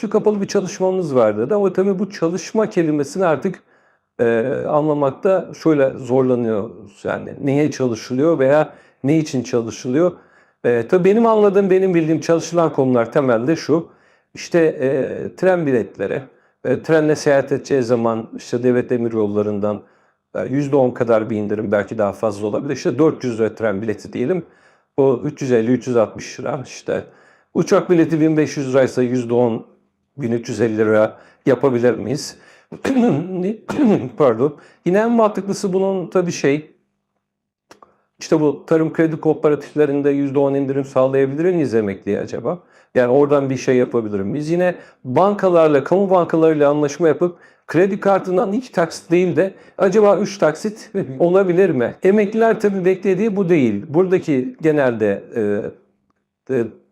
Şu kapalı bir çalışmamız vardı da ama tabii bu çalışma kelimesini artık e, anlamakta şöyle zorlanıyoruz. Yani neye çalışılıyor veya ne için çalışılıyor? E, tabii benim anladığım, benim bildiğim çalışılan konular temelde şu. İşte e, tren biletleri, e, trenle seyahat edeceği zaman işte devlet demir yollarından e, %10 kadar bir indirim belki daha fazla olabilir. İşte 400 lira tren bileti diyelim. O 350-360 lira işte. Uçak bileti 1500 liraysa %10 1350 lira yapabilir miyiz? Pardon. Yine en mantıklısı bunun tabii şey işte bu tarım kredi kooperatiflerinde %10 indirim sağlayabilir miyiz emekliye acaba? Yani oradan bir şey yapabilir miyiz? Yine bankalarla, kamu bankalarıyla anlaşma yapıp kredi kartından hiç taksit değil de acaba 3 taksit olabilir mi? Emekliler tabii beklediği bu değil. Buradaki genelde e,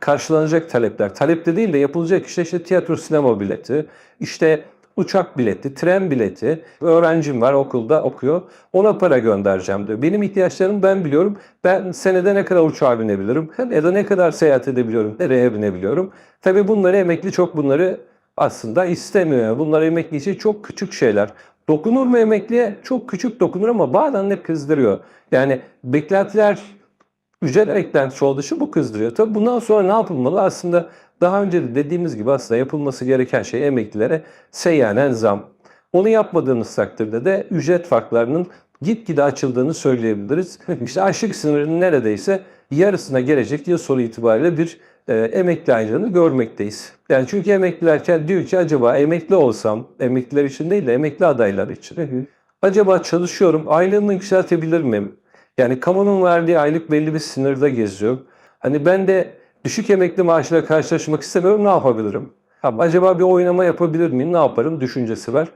karşılanacak talepler, talepte değil de yapılacak işte, işte tiyatro sinema bileti, işte uçak bileti, tren bileti, öğrencim var okulda okuyor, ona para göndereceğim diyor. Benim ihtiyaçlarımı ben biliyorum. Ben senede ne kadar uçağa binebilirim ya da ne kadar seyahat edebiliyorum, nereye binebiliyorum. Tabii bunları emekli çok bunları aslında istemiyor. Bunlar emekli için çok küçük şeyler. Dokunur mu emekliye? Çok küçük dokunur ama bazen de kızdırıyor. Yani beklentiler ücret eklentisi olduğu için bu kızdırıyor. Tabii bundan sonra ne yapılmalı? Aslında daha önce de dediğimiz gibi aslında yapılması gereken şey emeklilere seyyanen zam. Onu yapmadığınız takdirde de ücret farklarının gitgide açıldığını söyleyebiliriz. İşte açlık sınırının neredeyse yarısına gelecek yıl sonu itibariyle bir e, emekli aylığını görmekteyiz. Yani çünkü emekliler diyor ki acaba emekli olsam, emekliler için değil de emekli adaylar için. Acaba çalışıyorum, aylığımı yükseltebilir miyim? Yani kamunun verdiği aylık belli bir sınırda geziyor. Hani ben de düşük emekli maaşıyla karşılaşmak istemiyorum, ne yapabilirim? Tamam, acaba bir oynama yapabilir miyim, ne yaparım düşüncesi var.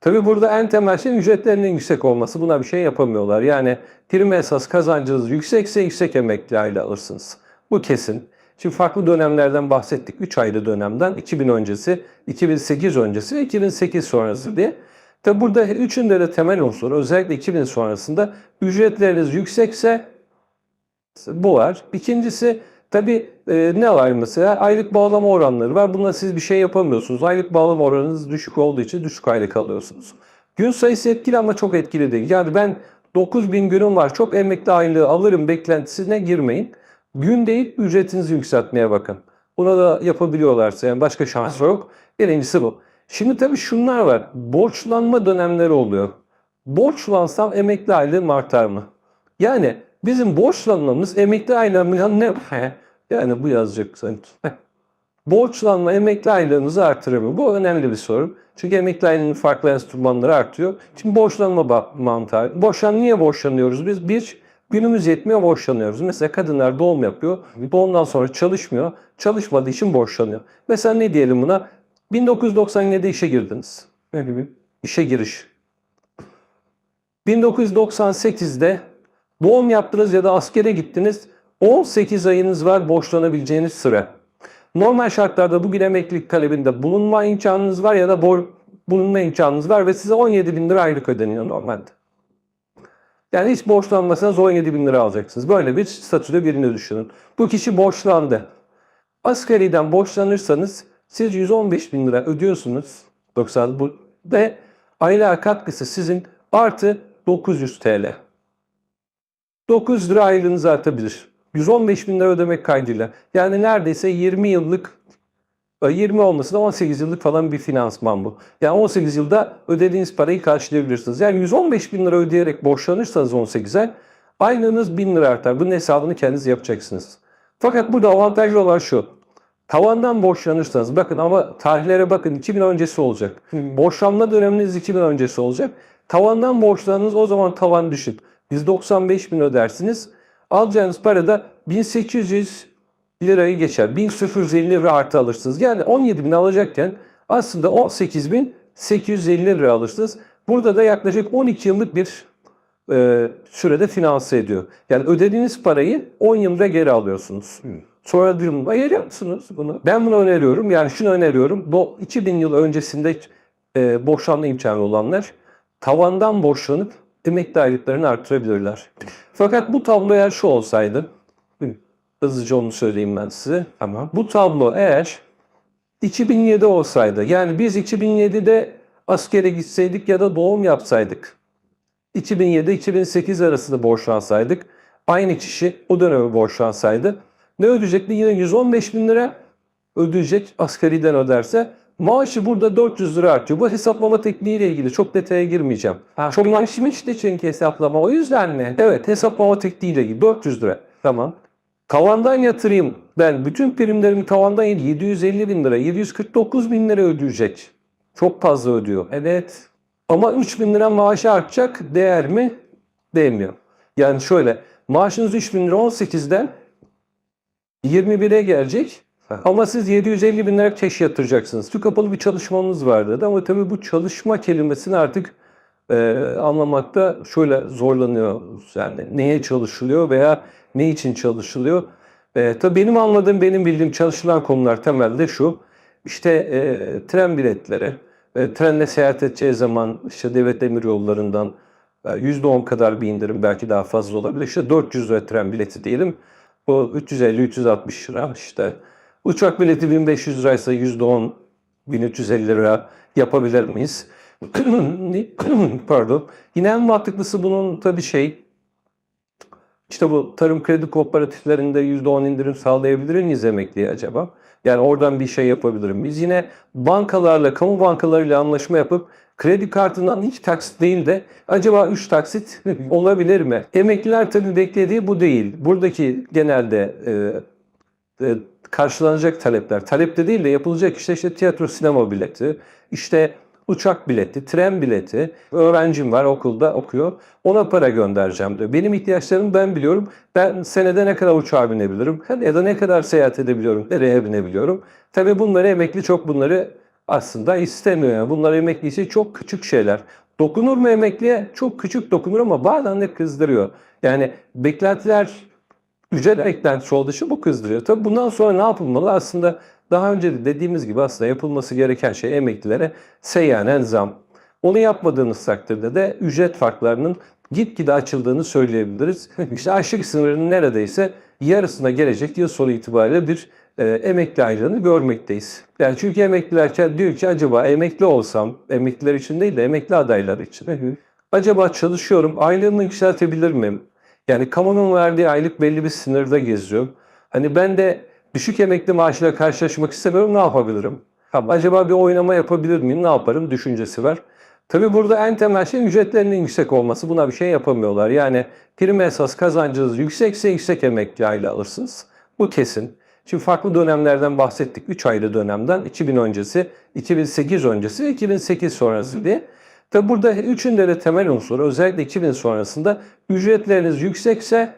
Tabii burada en temel şey ücretlerinin yüksek olması. Buna bir şey yapamıyorlar. Yani prim esas kazancınız yüksekse yüksek emekli aile alırsınız. Bu kesin. Şimdi farklı dönemlerden bahsettik. 3 ayrı dönemden 2000 öncesi, 2008 öncesi ve 2008 sonrası diye. Tabi burada üçünde de temel unsur özellikle 2000 sonrasında ücretleriniz yüksekse bu var. İkincisi tabi e, ne var mesela aylık bağlama oranları var. Buna siz bir şey yapamıyorsunuz. Aylık bağlama oranınız düşük olduğu için düşük aylık alıyorsunuz. Gün sayısı etkili ama çok etkili değil. Yani ben 9000 günüm var çok emekli aylığı alırım beklentisine girmeyin. Gün değil ücretinizi yükseltmeye bakın. Buna da yapabiliyorlarsa yani başka şans yok. Birincisi bu. Şimdi tabii şunlar var. Borçlanma dönemleri oluyor. Borçlansam emekli aylığım artar mı? Yani bizim borçlanmamız emekli aylığımın ne? Yani bu yazacak sanki. Borçlanma emekli aylığınızı artırır mı? Bu önemli bir soru. Çünkü emekli aylığının farklı enstrümanları artıyor. Şimdi borçlanma mantığı. Borçlan niye borçlanıyoruz biz? Bir, günümüz yetmiyor borçlanıyoruz. Mesela kadınlar doğum yapıyor. Doğumdan sonra çalışmıyor. Çalışmadığı için borçlanıyor. Mesela ne diyelim buna? 1997'de işe girdiniz. Ne gibi? İşe giriş. 1998'de doğum yaptınız ya da askere gittiniz. 18 ayınız var borçlanabileceğiniz süre. Normal şartlarda bugün emeklilik talebinde bulunma imkanınız var ya da bor bulunma imkanınız var ve size 17 bin lira aylık ödeniyor normalde. Yani hiç borçlanmasanız 17 bin lira alacaksınız. Böyle bir statüde birini düşünün. Bu kişi borçlandı. Askeriden borçlanırsanız siz 115 bin lira ödüyorsunuz 90 bu ve aylığa katkısı sizin artı 900 TL. 900 lira aylığınız artabilir. 115 bin lira ödemek kaydıyla. Yani neredeyse 20 yıllık 20 olması da 18 yıllık falan bir finansman bu. Yani 18 yılda ödediğiniz parayı karşılayabilirsiniz. Yani 115 bin lira ödeyerek borçlanırsanız 18 ay aylığınız 1000 lira artar. Bunun hesabını kendiniz yapacaksınız. Fakat burada avantajlı olan şu. Tavandan borçlanırsanız bakın ama tarihlere bakın 2000 öncesi olacak. Borçlanma döneminiz 2000 öncesi olacak. Tavandan borçlanınız o zaman tavan düşük. 195 bin ödersiniz. Alacağınız para da 1800 lirayı geçer. 1050 lira artı alırsınız. Yani 17 bin alacakken aslında 18 bin 850 lira alırsınız. Burada da yaklaşık 12 yıllık bir e, sürede finanse ediyor. Yani ödediğiniz parayı 10 yılda geri alıyorsunuz. Sonra diyorum ayırıyor musunuz bunu? Ben bunu öneriyorum. Yani şunu öneriyorum. Bu 2000 yıl öncesinde e, borçlanma imkanı olanlar tavandan borçlanıp emekli aylıklarını artırabilirler. Fakat bu tablo eğer şu olsaydı, hızlıca onu söyleyeyim ben size. Tamam. Bu tablo eğer 2007 olsaydı yani biz 2007'de askere gitseydik ya da doğum yapsaydık 2007-2008 arasında borçlansaydık aynı kişi o döneme borçlansaydı ne ödeyecekti? Yine 115 bin lira ödeyecek asgariden öderse. Maaşı burada 400 lira artıyor. Bu hesaplama tekniğiyle ilgili çok detaya girmeyeceğim. Ha, Çok gelişmişti çünkü hesaplama. O yüzden mi? Evet hesaplama tekniğiyle ilgili 400 lira. Tamam. Tavandan yatırayım. Ben bütün primlerimi tavandan yedi- 750 bin lira, 749 bin lira ödeyecek. Çok fazla ödüyor. Evet. Ama 3 bin lira maaşı artacak. Değer mi? Değmiyor. Yani şöyle. Maaşınız 3 bin lira 18'den 21'e gelecek. Ama siz 750 bin lira keş yatıracaksınız. Tü kapalı bir çalışmanız vardı. Ama tabii bu çalışma kelimesini artık e, anlamakta şöyle zorlanıyoruz. Yani neye çalışılıyor veya ne için çalışılıyor? E, tabii benim anladığım, benim bildiğim çalışılan konular temelde şu. İşte e, tren biletleri, e, trenle seyahat edeceği zaman işte devlet demir yollarından e, %10 kadar bir indirim belki daha fazla olabilir. İşte 400 lira tren bileti diyelim. Bu 350-360 lira işte. Uçak bileti 1500 liraysa %10 1350 lira yapabilir miyiz? Pardon. Yine en mantıklısı bunun tabii şey işte bu tarım kredi kooperatiflerinde %10 indirim sağlayabilir miyiz emekliye acaba? Yani oradan bir şey yapabilir miyiz? Yine bankalarla, kamu bankalarıyla anlaşma yapıp kredi kartından hiç taksit değil de acaba 3 taksit olabilir mi? Emekliler tabii beklediği bu değil. Buradaki genelde e, e, karşılanacak talepler, talepte değil de yapılacak işte işte tiyatro sinema bileti, işte uçak bileti, tren bileti, öğrencim var okulda okuyor, ona para göndereceğim diyor. Benim ihtiyaçlarımı ben biliyorum. Ben senede ne kadar uçağa binebilirim ya da ne kadar seyahat edebiliyorum, nereye binebiliyorum. Tabii bunları emekli çok bunları aslında istemiyor. Yani bunlar emekli için çok küçük şeyler. Dokunur mu emekliye? Çok küçük dokunur ama bazen de kızdırıyor. Yani beklentiler ücret beklentisi olduğu için bu kızdırıyor. Tabii bundan sonra ne yapılmalı? Aslında daha önce de dediğimiz gibi aslında yapılması gereken şey emeklilere seyyanen zam. Onu yapmadığınız takdirde de ücret farklarının gitgide açıldığını söyleyebiliriz. İşte açlık sınırının neredeyse yarısına gelecek yıl sonu itibariyle bir e, emekli aylığını görmekteyiz. Yani çünkü emekliler diyor ki acaba emekli olsam, emekliler için değil de emekli adaylar için. Acaba çalışıyorum, aylığımı yükseltebilir miyim? Yani kamunun verdiği aylık belli bir sınırda geziyor. Hani ben de düşük emekli maaşıyla karşılaşmak istemiyorum, ne yapabilirim? Ha, acaba bir oynama yapabilir miyim, ne yaparım düşüncesi var. Tabi burada en temel şey ücretlerinin yüksek olması. Buna bir şey yapamıyorlar. Yani prim esas kazancınız yüksekse yüksek emekli aylığı alırsınız. Bu kesin. Şimdi farklı dönemlerden bahsettik. 3 ayrı dönemden 2000 öncesi, 2008 öncesi ve 2008 sonrası diye. Tabi burada üçünde de temel unsur özellikle 2000 sonrasında ücretleriniz yüksekse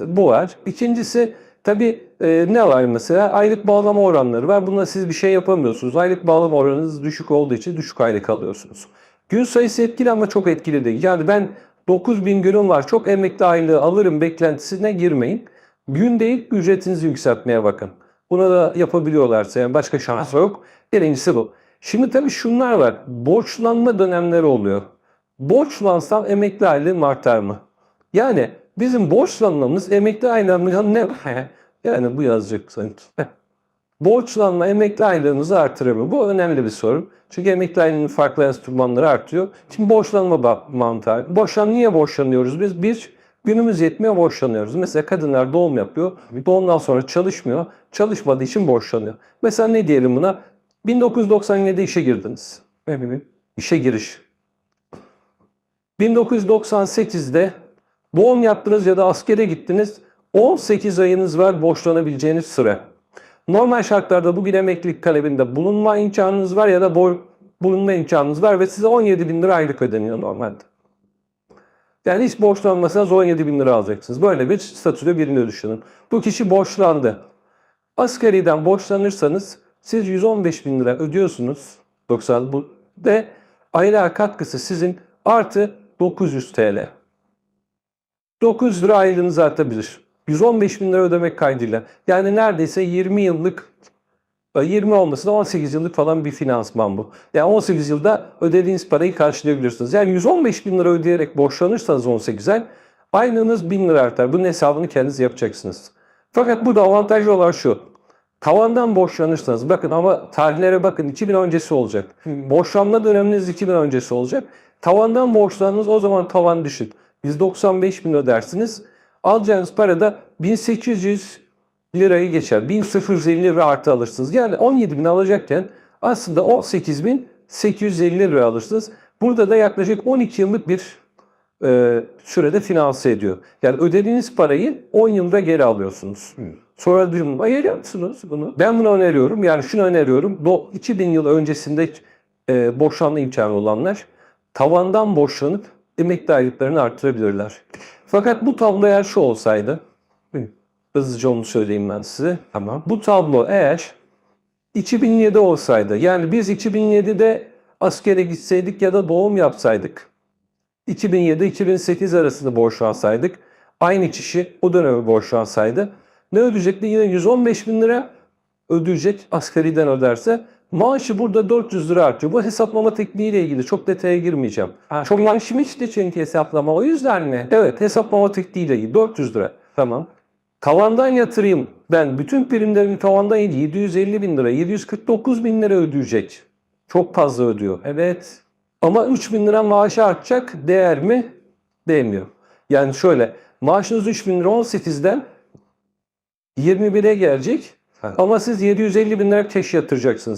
bu var. İkincisi tabi e, ne var mesela aylık bağlama oranları var. Buna siz bir şey yapamıyorsunuz. Aylık bağlama oranınız düşük olduğu için düşük aylık alıyorsunuz. Gün sayısı etkili ama çok etkili değil. Yani ben 9000 günüm var çok emekli aylığı alırım beklentisine girmeyin. Gün değil ücretinizi yükseltmeye bakın. Buna da yapabiliyorlarsa yani başka şans yok. Birincisi bu. Şimdi tabii şunlar var. Borçlanma dönemleri oluyor. Borçlansam emekli aylığım artar mı? Yani bizim borçlanmamız emekli aylığımız ne? Yani bu yazacak sanki. Borçlanma emekli aylığınızı artırır mı? Bu önemli bir soru. Çünkü emekli aylığının farklı enstrümanları artıyor. Şimdi borçlanma mantığı. Borçlan niye borçlanıyoruz biz? Bir, günümüz yetmiyor borçlanıyoruz. Mesela kadınlar doğum yapıyor. Doğumdan sonra çalışmıyor. Çalışmadığı için borçlanıyor. Mesela ne diyelim buna? 1997'de işe girdiniz. İşe giriş. 1998'de doğum yaptınız ya da askere gittiniz. 18 ayınız var borçlanabileceğiniz süre. Normal şartlarda bugün emeklilik talebinde bulunma imkanınız var ya da bor bulunma imkanınız var ve size 17 bin lira aylık ödeniyor normalde. Yani hiç borçlanmasanız 17 bin lira alacaksınız. Böyle bir statüde birini düşünün. Bu kişi borçlandı. Asgariden borçlanırsanız siz 115 bin lira ödüyorsunuz. 90 bu de aylığa katkısı sizin artı 900 TL. 900 lira aylığınızı artabilir. 115 bin lira ödemek kaydıyla. Yani neredeyse 20 yıllık 20 olması da 18 yıllık falan bir finansman bu. Yani 18 yılda ödediğiniz parayı karşılayabilirsiniz. Yani 115 bin lira ödeyerek borçlanırsanız 18 ay aylığınız 1000 lira artar. Bunun hesabını kendiniz yapacaksınız. Fakat burada avantajlı olan şu. Tavandan borçlanırsanız bakın ama tarihlere bakın 2000 öncesi olacak. Borçlanma döneminiz 2000 öncesi olacak. Tavandan borçlandınız o zaman tavan düşük. 195 bin ödersiniz. Alacağınız para da 1800 lirayı geçer. 1050 lira artı alırsınız. Yani 17 bin alacakken aslında 18 bin 850 lira alırsınız. Burada da yaklaşık 12 yıllık bir e, sürede finanse ediyor. Yani ödediğiniz parayı 10 yılda geri alıyorsunuz. Sonra diyorum ayırıyor musunuz bunu? Ben bunu öneriyorum. Yani şunu öneriyorum. Bu 2000 yıl öncesinde e, boşanma imkanı olanlar tavandan boşlanıp emekli aylıklarını artırabilirler. Fakat bu tablo eğer şu olsaydı hızlıca onu söyleyeyim ben size. Tamam. Bu tablo eğer 2007 olsaydı yani biz 2007'de askere gitseydik ya da doğum yapsaydık 2007-2008 arasında borçlansaydık aynı kişi o döneme borçlansaydı ne ödeyecekti? Yine 115 bin lira ödeyecek asgariden öderse. Maaşı burada 400 lira artıyor. Bu hesaplama tekniğiyle ilgili çok detaya girmeyeceğim. çok yanlışmıştı çünkü hesaplama o yüzden mi? Evet hesaplama tekniğiyle ilgili 400 lira. Tamam. Tavandan yatırayım. Ben bütün primlerimi tavandan 750 bin lira, 749 bin lira ödeyecek. Çok fazla ödüyor. Evet. Ama 3 bin lira maaşı artacak. Değer mi? Değmiyor. Yani şöyle maaşınız 3 bin lira 18'den 21'e gelecek. Ama siz 750 bin lira keş yatıracaksınız.